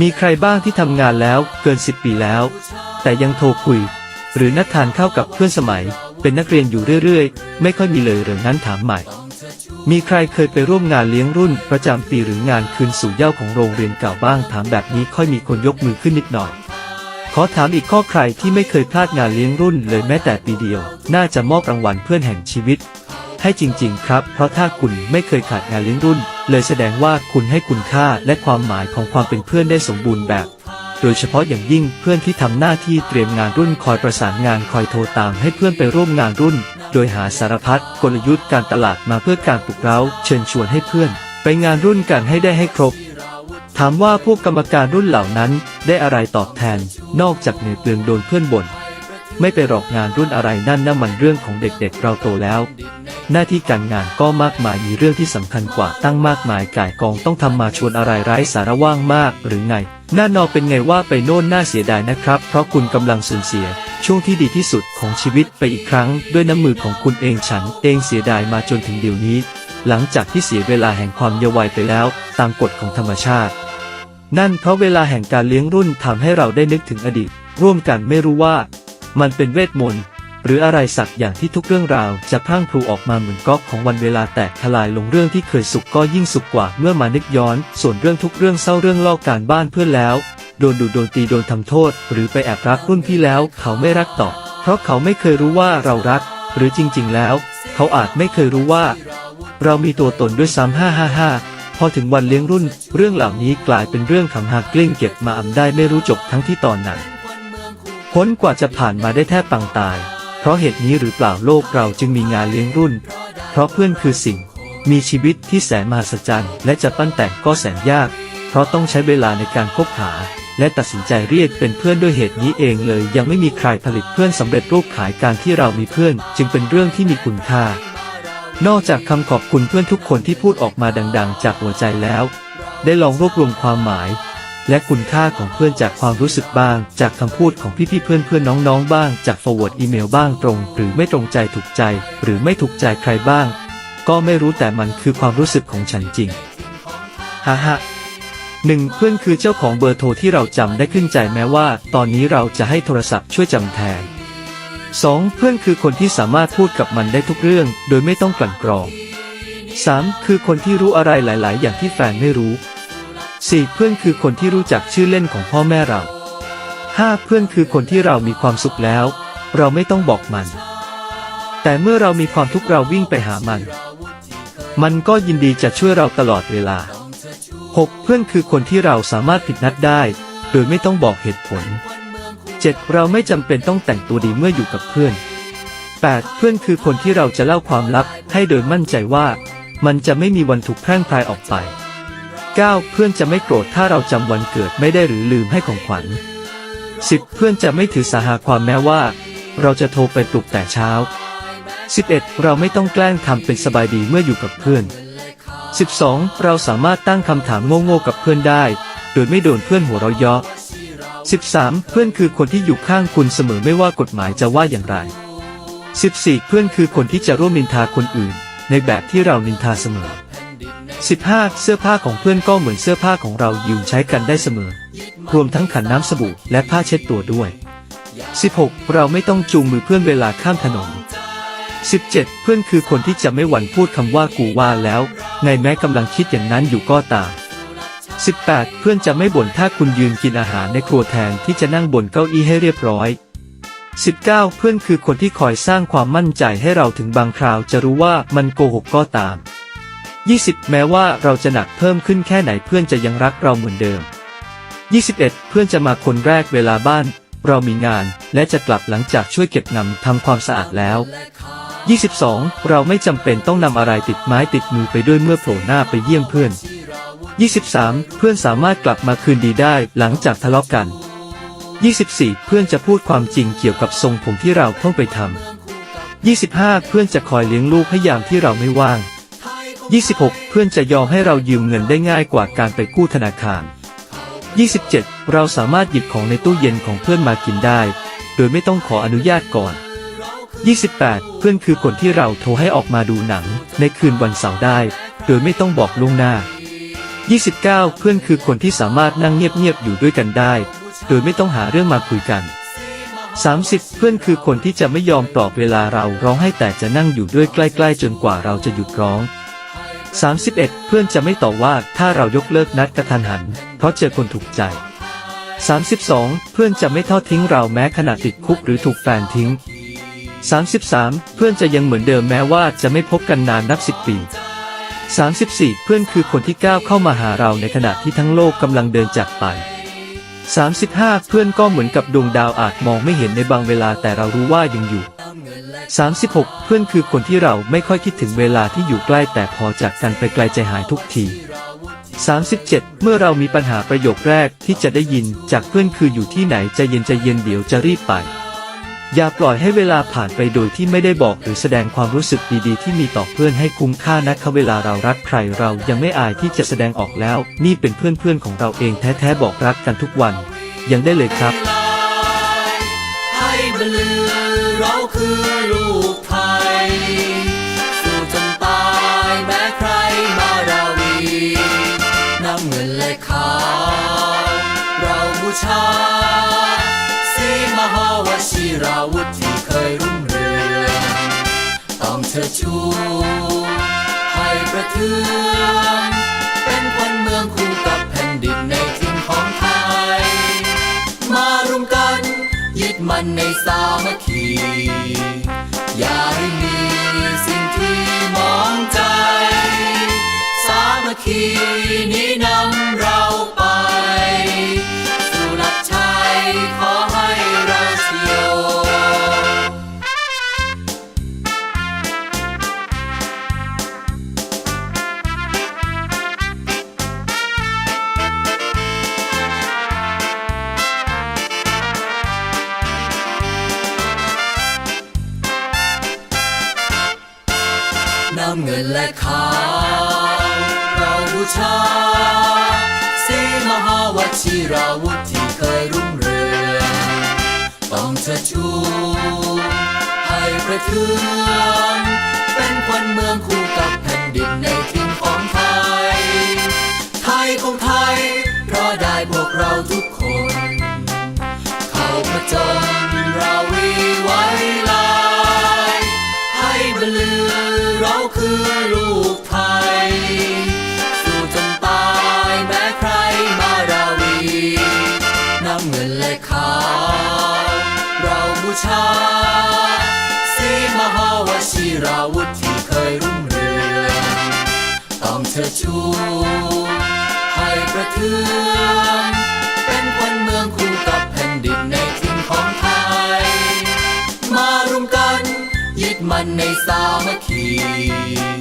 มีใครบ้างที่ทำงานแล้วเกิน 10 ปีแล้ว แต่ยังโทรคุย หรือนัดทานข้าวกับเพื่อนสมัย เป็นนักเรียนอยู่เรื่อยๆ ไม่ค่อยมีเลยหรือนั้นถามใหม่ มีใครเคยไปร่วมงานเลี้ยงรุ่นประจำปีหรืองานคืนสู่เย้าของโรงเรียนเก่าบ้างถามแบบนี้ค่อยมีคนยกมือขึ้นนิดหน่อย ขอถามอีกข้อใครที่ไม่เคยพลาดงานเลี้ยงรุ่นเลยแม้แต่ปีเดียว น่าจะมอบรางวัลเพื่อนแห่งชีวิต ให้จริง ๆ ครับ เพราะถ้าคุณไม่เคยขาดงานเลี้ยงรุ่น เลยแสดงว่าคุณให้คุณค่าและความหมายของความเป็นเพื่อนได้สมบูรณ์แบบ โดยเฉพาะอย่างยิ่งเพื่อนที่ทำหน้าที่เตรียมงานรุ่นคอยประสานงานคอยโทรตามให้เพื่อนไปร่วมงานรุ่น โดยหาสารพัดกลยุทธ์การตลาดมาเพื่อการปลุกเร้า เชิญชวนให้เพื่อน ไปงานรุ่นกันให้ได้ให้ครบถามว่าพวกกรรมการรุ่นเหล่านั้นได้อะไรตอบแทน นอกจากเหนื่อยเปลืองโดนเพื่อนบ่นไม่ไปหรอกงานรุ่นอะไรนั่นนั่นมันเรื่องของเด็กๆเราโตแล้ว หน้าที่การงานก็มากมายมีเรื่องที่สำคัญกว่าตั้งมากมายก่ายกองต้องทำมาชวนอะไรไร้สาระว่างมากหรือไง หน้านอเป็นไงว่าไปโน่นน่าเสียดายนะครับ เพราะคุณกำลังสูญเสีย ช่วงที่ดีที่สุดของชีวิตไปอีกครั้ง ด้วยน้ำมือของคุณเองฉันเองเสียดายมาจนถึงเดี๋ยวนี้ หลังจากที่เสียเวลาแห่งความเยาว์วัยไปแล้ว ตามกฎของธรรมชาติ นั่นเพราะเวลาแห่งการเลี้ยงรุ่นทำให้เราได้นึกถึงอดีต ร่วมกันไม่รู้ว่า มันเป็นเวทมนต์ หรืออะไรสักอย่างที่ทุกเรื่องราวจะพรั่งพรูออกมาเหมือนก๊อกของวันเวลาแตกทลายลงเรื่องที่เคยสุขก็ยิ่งสุขกว่าเมื่อมานึกย้อน ส่วนเรื่องทุกเรื่องเศร้าเรื่องลอกการบ้านเพื่อนแล้ว โดนดุโดนตีโดนทำโทษ หรือไปแอบรักรุ่นพี่แล้ว เขาไม่รักต่อเพราะเขาไม่เคยรู้ว่าเรารัก หรือจริง ๆ แล้ว เขาอาจไม่เคยรู้ว่า เรามีตัวตนด้วยซ้ำห้าห้าห้าพอถึงวันเลี้ยงรุ่น เรื่องเหล่านี้กลายเป็นเรื่องขำหักกลิ้งเก็บมาอำได้ไม่รู้จบทั้งที่ตอนนั้นพ้นกว่าจะผ่านมาได้แทบปังตาย เพราะเหตุนี้หรือเปล่าโลกเราจึงมีงานเลี้ยงรุ่น เพราะเพื่อนคือสิ่ง มีชีวิตที่แสนมหัศจรรย์และจะปั้นแต่งก็แสนยาก เพราะต้องใช้เวลาในการคบหา และตัดสินใจเรียกเป็นเพื่อนด้วยเหตุนี้เองเลย ยังไม่มีใครผลิตเพื่อนสำเร็จรูปขายการที่เรามีเพื่อน จึงเป็นเรื่องที่มีคุณค่า นอกจากคำขอบคุณเพื่อนทุกคนที่พูดออกมาดัง ๆ จากหัวใจแล้ว ได้ลองรวบรวมความหมาย และคุณค่าของเพื่อนจากความรู้สึกบ้าง จากคำพูดของพี่ๆเพื่อนๆน้องๆบ้าง จาก forward อีเมลบ้างตรง หรือไม่ตรงใจถูกใจ หรือไม่ถูกใจใครบ้าง ก็ไม่รู้แต่มันคือความรู้สึกของฉันจริงฮ่าฮ่าหนึ่งเพื่อนคือเจ้าของเบอร์โทรที่เราจำได้ขึ้นใจแม้ว่า ตอนนี้เราจะให้โทรศัพท์ช่วยจำแทน 2. เพื่อนคือคนที่สามารถพูดกับมันได้ทุกเรื่อง โดยไม่ต้องกลั่นกรอง 3. คือคนที่รู้อะไรหลาย ๆ อย่างที่แฟนไม่รู้ 4. เพื่อนคือคนที่รู้จักชื่อเล่นของพ่อแม่เรา 5. เพื่อนคือคนที่เรามีความสุขแล้ว เราไม่ต้องบอกมัน แต่เมื่อเรามีความทุกข์เราวิ่งไปหามัน มันก็ยินดีจะช่วยเราตลอดเวลา 6. เพื่อนคือคนที่เราสามารถผิดนัดได้ โดยไม่ต้องบอกเหตุผล 7. เราไม่จำเป็นต้องแต่งตัวดีเมื่ออยู่กับเพื่อน 8. เพื่อนคือคนที่เราจะเล่าความลับให้โดยมั่นใจว่า มันจะไม่มีวันถูกแพร่งพรายออกไป 9. เพื่อนจะไม่โกรธถ้าเราจำวันเกิดไม่ได้หรือลืมให้ของขวัญ 10. เพื่อนจะไม่ถือสาหาความแม้ว่า เราจะโทรไปปลุกแต่เช้า 11. เราไม่ต้องแกล้งทำเป็นสบายดีเมื่ออยู่กับเพื่อน 12. เราสามารถตั้งคำถามโง่ๆกับเพื่อนได้ โดยไม่โดนเพื่อนหัวเราะเยาะ 13. เพื่อนคือคนที่อยู่ข้างคุณเสมอไม่ว่ากฎหมายจะว่าอย่างไร 14. เพื่อนคือคนที่จะร่วมนินทาคนอื่น ในแบบที่เรานินทาเสมอ 15. เสื้อผ้าของเพื่อนก็เหมือนเสื้อผ้าของเรายืมใช้กันได้เสมอ รวมทั้งขันน้ำสบู่และผ้าเช็ดตัวด้วย 16. เราไม่ต้องจูงมือเพื่อนเวลาข้ามถนน 17. เพื่อนคือคนที่จะไม่หวั่นพูดคำว่ากูว่าแล้ว ในแม้กำลังคิดอย่างนั้นอยู่ก็ตาม 18. เพื่อนจะไม่บ่นถ้าคุณยืนกินอาหารในครัวแทนที่จะนั่งบนเก้าอี้ให้เรียบร้อย 19. เพื่อนคือคนที่คอยสร้างความมั่นใจให้เราถึงบางคราวจะรู้ว่ามันโกหกก็ตาม 20. แม้ว่าเราจะหนักเพิ่มขึ้นแค่ไหนเพื่อนจะยังรักเราเหมือนเดิม 21. เพื่อนจะมาคนแรกเวลาบ้าน เรามีงาน และจะกลับหลังจากช่วยเก็บงำทำความสะอาดแล้ว 22. เราไม่จำเป็นต้องนำอะไรติดไม้ติดมือไปด้วยเมื่อโผล่หน้าไปเยี่ยมเพื่อน 23. เพื่อนสามารถกลับมาคืนดีได้หลังจากทะเลาะกัน 24. เพื่อนจะพูดความจริงเกี่ยวกับทรงผมที่เราเพิ่งไปทำ 25. เพื่อนจะคอยเลี้ยงลูกให้ยามที่เราไม่ว่าง 26. เพื่อนจะยอมให้เรายืมเงินได้ง่ายกว่าการไปกู้ธนาคาร 27. เราสามารถหยิบของในตู้เย็นของเพื่อนมากินได้ โดยไม่ต้องขออนุญาตก่อน 28. เพื่อนคือคนที่เราโทรให้ออกมาดูหนัง ในคืนวันเสาร์ได้ โดยไม่ต้องบอกล่วงหน้า 29 เพื่อนคือคนที่สามารถนั่งเงียบๆอยู่ด้วยกันได้ โดยไม่ต้องหาเรื่องมาคุยกัน 30 เพื่อนคือคนที่จะไม่ยอมปลอบเวลาเราร้องให้แต่จะนั่งอยู่ด้วยใกล้ ๆ จนกว่าเราจะหยุดร้อง 31 เพื่อนจะไม่ต่อว่าถ้าเรายกเลิกนัดกระทันหัน เพราะเจอคนถูกใจ 32 เพื่อนจะไม่ทอดทิ้งเราแม้ขณะติดคุกหรือถูกแฟนทิ้ง 33 เพื่อนจะยังเหมือนเดิมแม้ว่าจะไม่พบกันนานนับสิบปี 34 เพื่อนคือคนที่ก้าวเข้ามาหาเราในขณะที่ทั้งโลกกำลังเดินจากไป 35 เพื่อนก็เหมือนกับดวงดาวอาจมองไม่เห็นในบางเวลาแต่เรารู้ว่ายังอยู่ 36 เพื่อนคือคนที่เราไม่ค่อยคิดถึงเวลาที่อยู่ใกล้แต่พอจากกันไปไกลใจหายทุกที 37 เมื่อเรามีปัญหาประโยคแรกที่จะได้ยินจากเพื่อนคืออยู่ที่ไหนใจเย็นใจเย็นเดี๋ยวจะรีบไป อย่าปล่อยให้เวลาผ่านไปโดยที่ไม่ได้บอกหรือแสดงความรู้สึกดีๆ ที่มีต่อเพื่อนให้คุ้มค่านะคะเวลาเรารักใครเรายังไม่อายที่จะแสดงออกแล้ว นี่เป็นเพื่อนๆของเราเองแท้ๆบอกรักกันทุกวัน ยังได้เลยครับ คือลูกไทย สู้จนตายแม้ใครมาราวีน้ำเงินและขาว เราบูชาสีมหาวชิราวุธที่เคยรุ่งเรืองต้องเชิดชูให้ประเทือง มันในสามัคคี อย่าให้มีสิ่งที่มองใจ สามัคคีนี้นำเราามเงินและขาวเราบูชาสีมหาวชิราวุธที่เคยรุ่งเรืองต้องเชิดชูให้ประเทือง คือลูกไทย สู้จนตายแม้ใครมาราวีน้ำเงินและขาว เราบูชาสีมหาวชิราวุธที่เคยรุ่งเรืองต้องเชิดชูให้ประเทืองเป็นคนเมืองคู่กับแผ่นดินในถิ่นของไทย มารวมกัน ยึดมันในสามัคคี อ